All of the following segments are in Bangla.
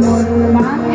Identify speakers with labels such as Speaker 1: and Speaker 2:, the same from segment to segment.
Speaker 1: mọi người bán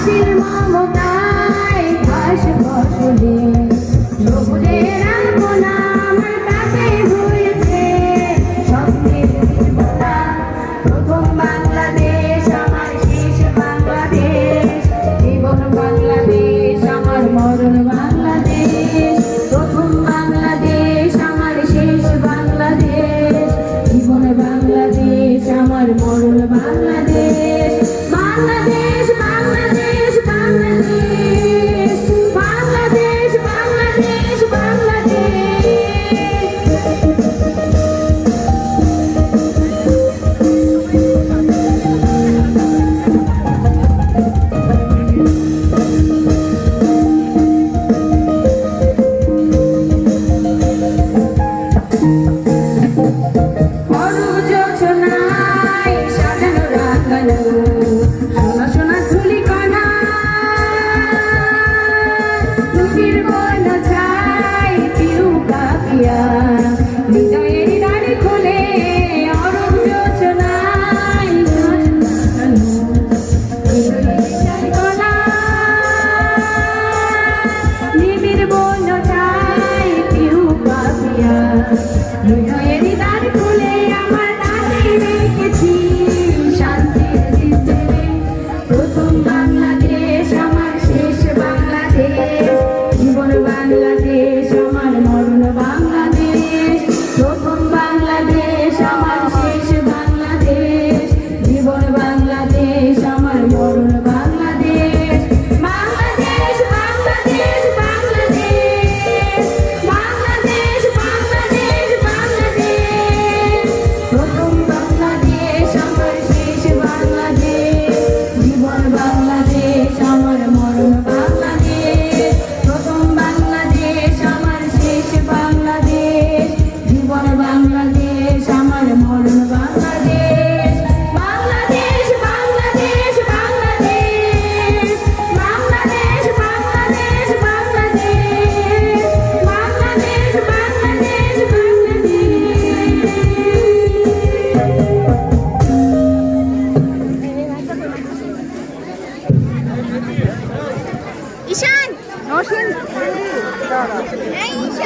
Speaker 1: আশীর্বাদ রচনায় সাজানো রাখানো সোনা সোনা ধুলি কণা। তুমির বন ছায় পিউ পাপিয়া হৃদয়ের দাঁড়ি খুলে অরব রচনায় নিবির বন ছায় পিউ পাপিয়া হৃদয়ের দাঁড়ি বাংলাদেশ আমার 心里知道了。哎，一下。